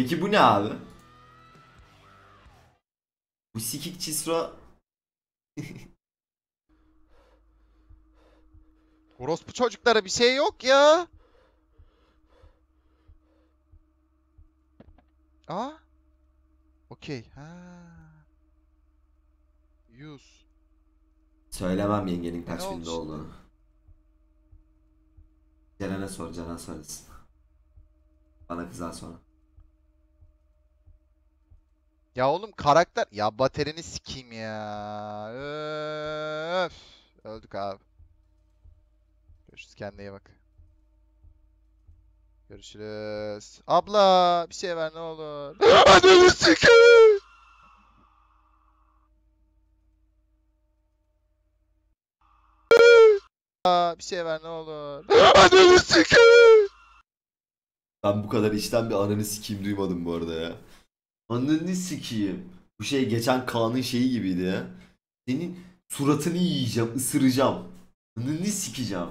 Peki bu ne abi? Bu sikik çisro Orospu çocuklara bir şey yok ya. Aa. Okey. Ha. Use. söylemem yengenin kaç Ne binde olduğunu. Ceren'e sor, Ceren söylesin. Bana kızar sonra. Ya oğlum karakter... Ya baterini sikeyim ya. Öf. Öldük abi. Görüşürüz kendine iyi bak. Görüşürüz. Abla bir şey ver ne olur. Ananı sikeyim. Abla, Bir şey ver ne olur. Ananı sikeyim. Ben bu kadar içten bir ananı sikeyim duymadım bu arada ya. Ananı sikeyim. Bu şey geçen Kaan'ın şeyi gibiydi ya. Senin suratını yiyeceğim, ısıracağım. Ananı sikeceğim.